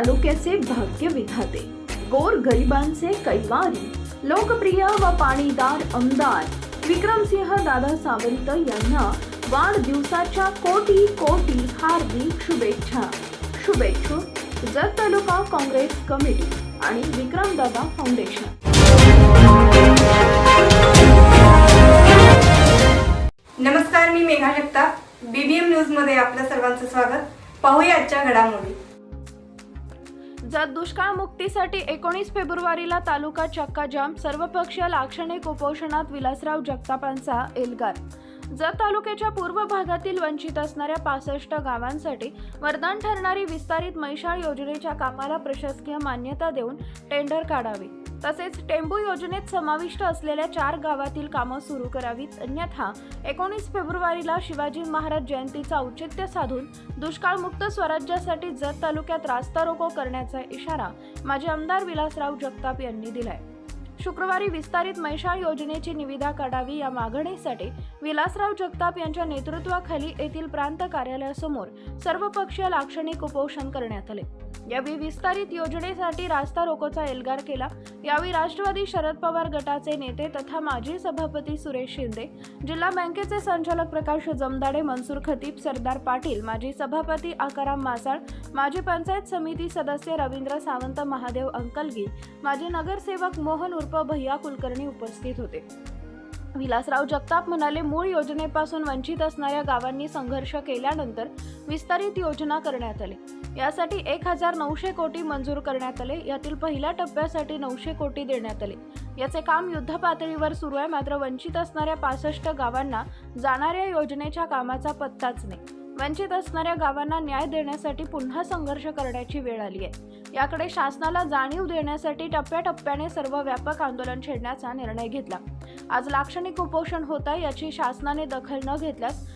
तालुक्याचे भाग्य विधाते. गोर गरिबांचे कैवारी लोकप्रिय व पाणीदार आमदार विक्रमसिंह दादा सावंत यांना वाढदिवसाच्या कोटी कोटी हार्दिक शुभेच्छा. शुभेच्छुक जत तालुका काँग्रेस कमिटी आणि विक्रमदादा फाउंडेशन. नमस्कार मी मेघा जगताप. बीबीएम न्यूजमध्ये आपल्या सर्वांचं स्वागत. पाहूया आजच्या घडामोडी. जत दुष्काळ मुक्तीसाठी एकोणीस फेब्रुवारीला तालुका चक्काजाम सर्वपक्षीय लाक्षणिक उपोषणात विलासराव जगतापांचा एल्गार. जत तालुक्याच्या पूर्व भागातील वंचित असणाऱ्या पासष्ट गावांसाठी वरदान ठरणारी विस्तारित मैशाळ योजनेच्या कामाला प्रशासकीय मान्यता देऊन टेंडर काढावे. तसेच टेंबू योजनेत समाविष्ट असलेल्या चार गावातील कामं सुरू करावीत. अन्यथा एकोणीस फेब्रुवारीला शिवाजी महाराज जयंतीचा औचित्य साधून दुष्काळमुक्त स्वराज्यासाठी जत तालुक्यात रास्ता रोको करण्याचा इशारा माजी आमदार विलासराव जगताप यांनी दिलाय. शुक्रवारी विस्तारित मैशाळ योजनेची निविदा काढावी या मागणीसाठी विलासराव जगताप यांच्या नेतृत्वाखाली येथील प्रांत कार्यालयासमोर सर्वपक्षीय लाक्षणिक उपोषण करण्यात आले. यावेळी विस्तारित योजनेसाठी रास्ता रोकोचा एल्गार केला. यावेळी राष्ट्रवादी शरद पवार गटाचे नेते तथा माजी सभापती सुरेश शिंदे जिल्हा बँकेचे संचालक प्रकाश जमदाडे मनसूर खतीब सरदार पाटील माजी सभापती आकाराम मासाळ माजी पंचायत समिती सदस्य रवींद्र सावंत महादेव अंकलगी माजी नगरसेवक मोहन उर्फ भैया कुलकर्णी उपस्थित होते. विलासराव जगताप म्हणाले मूळ योजनेपासून वंचित असणाऱ्या गावांनी संघर्ष केल्यानंतर विस्तारित योजना करण्यात आली. यासाठी एक हजार नऊशे कोटी मंजूर करण्यात आले. यातील पहिल्या टप्प्यासाठी नऊशे कोटी देण्यात आले. याचे काम युद्ध पातळीवर सुरू आहे. मात्र वंचित असणाऱ्या पासष्ट गावांना जाणाऱ्या योजनेच्या कामाचा पत्ताच नाही. वंचित असणाऱ्या गावांना न्याय देण्यासाठी पुन्हा संघर्ष करण्याची वेळ आली आहे. याकडे शासनाला जाणीव देण्यासाठी टप्प्याटप्प्याने सर्व व्यापक आंदोलन छेडण्याचा निर्णय घेतला. आज लाक्षणिक उपोषण होत आहे याची शासनाने दखल न घेतल्यास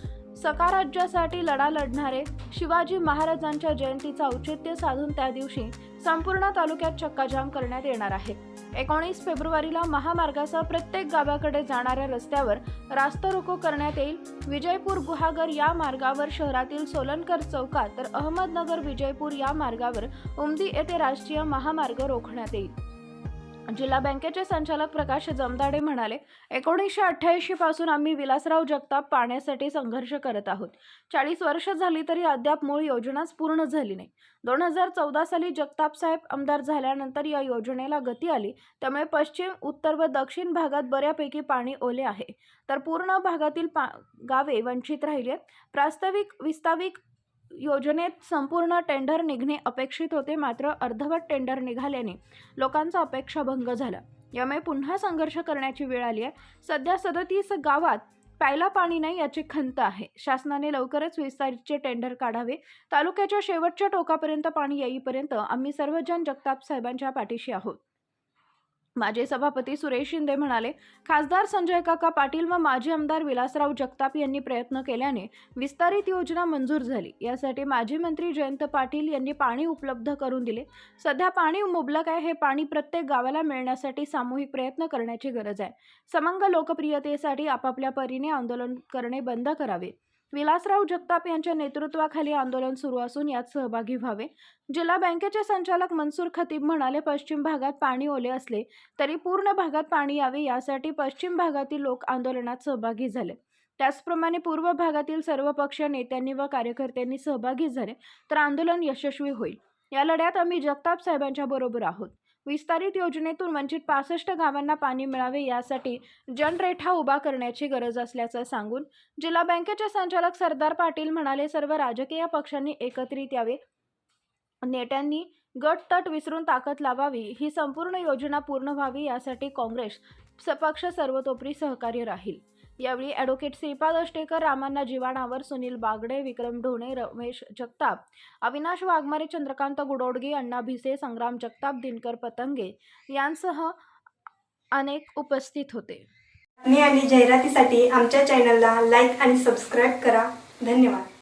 सकाराज्यासाठी लढा लढणारे शिवाजी महाराजांच्या जयंतीचा औचित्य साधून त्या दिवशी संपूर्ण तालुक्यात चक्काजाम करण्यात येणार आहे. एकोणीस फेब्रुवारीला महामार्गासह प्रत्येक गावाकडे जाणाऱ्या रस्त्यावर रास्ता रोको करण्यात येईल. विजयपूर गुहागर या मार्गावर शहरातील सोलनकर चौकात तर अहमदनगर विजयपूर या मार्गावर उमदी येथे राष्ट्रीय महामार्ग रोखण्यात येईल. जिल्हा बँकेचे संचालक प्रकाश जमदाडे म्हणाले एकोणीसशे अठ्ठ्याऐंशी पासून आम्ही विलासराव जगताप पाण्यासाठी संघर्ष करत आहोत. चाळीस वर्ष झाली तरी अद्याप मूळ योजनाच पूर्ण झाली नाही. दोन हजार चौदा साली जगताप साहेब आमदार झाल्यानंतर या योजनेला गती आली. त्यामुळे पश्चिम उत्तर व दक्षिण भागात बऱ्यापैकी पाणी ओले आहे. तर पूर्ण भागातील पा गावे वंचित राहिली आहेत. प्रास्ताविक विस्ताविक योजनेत संपूर्ण टेंडर निघणे अपेक्षित होते मात्र अर्धवट टेंडर निघाल्याने लोकांचा अपेक्षाभंग झाला. यामुळे पुन्हा संघर्ष करण्याची वेळ आली आहे. सध्या सदतीस गावात प्यायला पाणी नाही याची खंत आहे. शासनाने लवकरच विस्तारितचे टेंडर काढावे. तालुक्याच्या शेवटच्या टोकापर्यंत पाणी येईपर्यंत आम्ही सर्वजण जगताप साहेबांच्या पाठीशी आहोत. माजी सभापती सुरेश शिंदे म्हणाले खासदार संजय काका पाटील व माजी आमदार विलासराव जगताप यांनी प्रयत्न केल्याने विस्तारित योजना मंजूर झाली. यासाठी माजी मंत्री जयंत पाटील यांनी पाणी उपलब्ध करून दिले. सध्या पाणी मुबलक आहे. हे पाणी प्रत्येक गावाला मिळण्यासाठी सामूहिक प्रयत्न करण्याची गरज आहे. समंग लोकप्रियतेसाठी आपापल्या परीने आंदोलन करणे बंद करावे. विलासराव जगताप यांच्या नेतृत्वाखाली आंदोलन सुरू असून यात सहभागी व्हावे. जिल्हा बँकेचे संचालक मनसूर खतीब म्हणाले पश्चिम भागात पाणी ओले असले तरी पूर्ण भागात पाणी यावे यासाठी पश्चिम भागातील लोक आंदोलनात सहभागी झाले. त्याचप्रमाणे पूर्व भागातील सर्व पक्ष नेत्यांनी व कार्यकर्त्यांनी सहभागी झाले तर आंदोलन यशस्वी होईल. या लढ्यात आम्ही जगताप साहेबांच्या बरोबर आहोत. विस्तारित योजनेतून वंचित पासष्ट गावांना पाणी मिळावे यासाठी जनरेठा उभा करण्याची गरज असल्याचं सांगून जिल्हा बँकेचे संचालक सरदार पाटील म्हणाले सर्व राजकीय पक्षांनी एकत्रित यावे. नेत्यांनी गट तट विसरून ताकद लावावी. ही संपूर्ण योजना पूर्ण व्हावी यासाठी काँग्रेस पक्ष सर्वतोपरी सहकार्य राहील. यावेळी ॲडव्होकेट श्रीपाद अष्टेकर रामांना जीवाणावर सुनील बागडे विक्रम ढोणे रमेश जगताप अविनाश वाघमारे चंद्रकांत गुडोडगे अण्णा भिसे संग्राम जगताप दिनकर पतंगे यांसह अनेक उपस्थित होते. बातमी आणि जाहिरातीसाठी आमच्या चॅनलला लाईक आणि सबस्क्राईब करा. धन्यवाद.